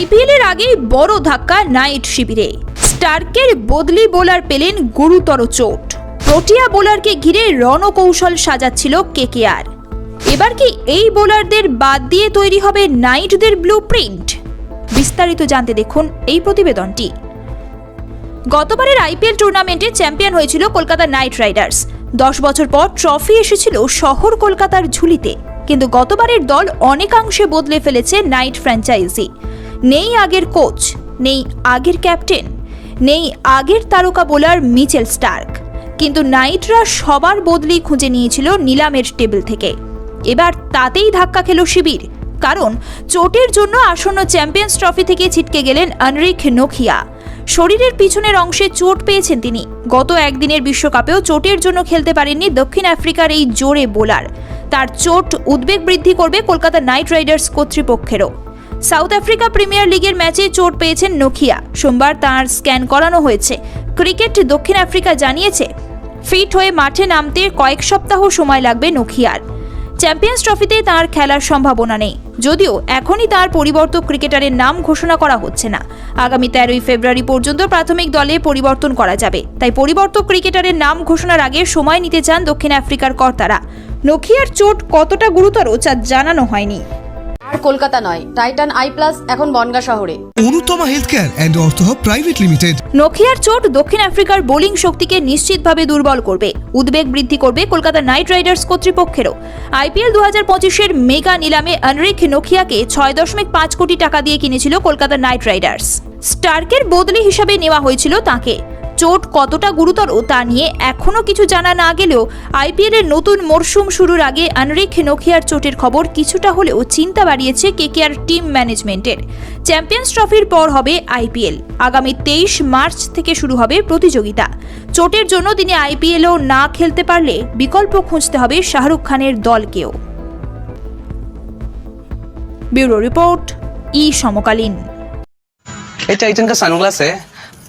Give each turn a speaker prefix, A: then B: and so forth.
A: IPL এর আগেই বড় ধাক্কা নাইট শিবিরে। স্টার্কের বদলি বোলার পেলেন গুরুতর চোট। প্রোটিয়া বোলারকে ঘিরে রণকৌশল সাজাচ্ছিল কেকেআর। এবার কি এই বোলারদের বাদ দিয়ে তৈরি হবে নাইটদের ব্লু প্রিন্ট বিস্তারিত জানতে দেখুন এই প্রতিবেদনটি। গতবারের আইপিএল টুর্নামেন্টে চ্যাম্পিয়ন হয়েছিল কলকাতা নাইট রাইডার্স। দশ বছর পর ট্রফি এসেছিল শহর কলকাতার ঝুলিতে। কিন্তু গতবারের দল অনেকাংশে বদলে ফেলেছে নাইট ফ্র্যাঞ্চাইজি। নেই আগের কোচ, নেই আগের ক্যাপ্টেন, নেই আগের তারকা বোলার মিচেল স্টার্ক। কিন্তু নাইটরা সবার বদলি খুঁজে নিয়েছিল নিলামের টেবিল থেকে। এবার তাতেই ধাক্কা খেল শিবির, কারণ চোটের জন্য আসন্ন চ্যাম্পিয়ন্স ট্রফি থেকে ছিটকে গেলেন আনরিক নোখিয়া। শরীরের পিছনের অংশে চোট পেয়েছেন তিনি। গত একদিনের বিশ্বকাপেও চোটের জন্য খেলতে পারেননি দক্ষিণ আফ্রিকার এই জোরে বোলার। তার চোট উদ্বেগ বৃদ্ধি করবে কলকাতা নাইট রাইডার্স কর্তৃপক্ষেরও। সাউথ আফ্রিকা প্রিমিয়ার লিগের ম্যাচে চোট পেয়েছেন নোখিয়া সোমবার তার স্ক্যান করানো হয়েছে। ক্রিকেট দক্ষিণ আফ্রিকা জানিয়েছে, ফিট হয়ে মাঠে নামতে কয়েক সপ্তাহ সময় লাগবে নোখিয়ার চ্যাম্পিয়ন্স ট্রফিতে তার খেলার সম্ভাবনা নেই। যদিও এখনই তার পরিবর্তক ক্রিকেটারের নাম ঘোষণা করা হচ্ছে না। আগামী তেরোই ফেব্রুয়ারি পর্যন্ত প্রাথমিক দলে পরিবর্তন করা যাবে। তাই পরিবর্তক ক্রিকেটারের নাম ঘোষণার আগে সময় নিতে চান দক্ষিণ আফ্রিকার কর্তারা। নোকিয়ার চোট কতটা গুরুতর তা জানানো হয়নি।
B: আর কলকাতা নয়। টাইটান আই প্লাস এখন বনগা শহরে।
C: Anutama health care and ortho private limited
A: নোকিয়ার চোট দক্ষিণ আফ্রিকার বোলিং শক্তিকে নিশ্চিতভাবে দুর্বল করবে। উদ্বেগ বৃদ্ধি করবে কলকাতা নাইট রাইডার্স কর্তৃপক্ষেরও। আইপিএল দু হাজার পঁচিশের মেগা নিলামে আনরিক নোকিয়াকে ছয় দশমিক পাঁচ কোটি টাকা দিয়ে কিনেছিল কলকাতা নাইট রাইডার্স। স্টার্কের বদলি হিসাবে নেওয়া হয়েছিল তাকে। চোট কতটা গুরুতর তা নিয়ে এখনও কিছু জানা না গেলেও আইপিএল এর নতুন মরশুম শুরুর আগে আনরিক নোকিয়ার চোটের খবর কিছুটা হলেও চিন্তা বাড়িয়েছে কেকেআর টিম ম্যানেজমেন্টের চ্যাম্পিয়ন্স ট্রফির পর হবে আইপিএল আগামী তেইশ মার্চ থেকে শুরু হবে প্রতিযোগিতা চোটের জন্য তিনি আইপিএলও না খেলতে পারলে বিকল্প খুঁজতে হবে শাহরুখ খানের দলকেও ব্যুরো রিপোর্ট ই সমকালীন
D: ये टाइटन का सनग्लास है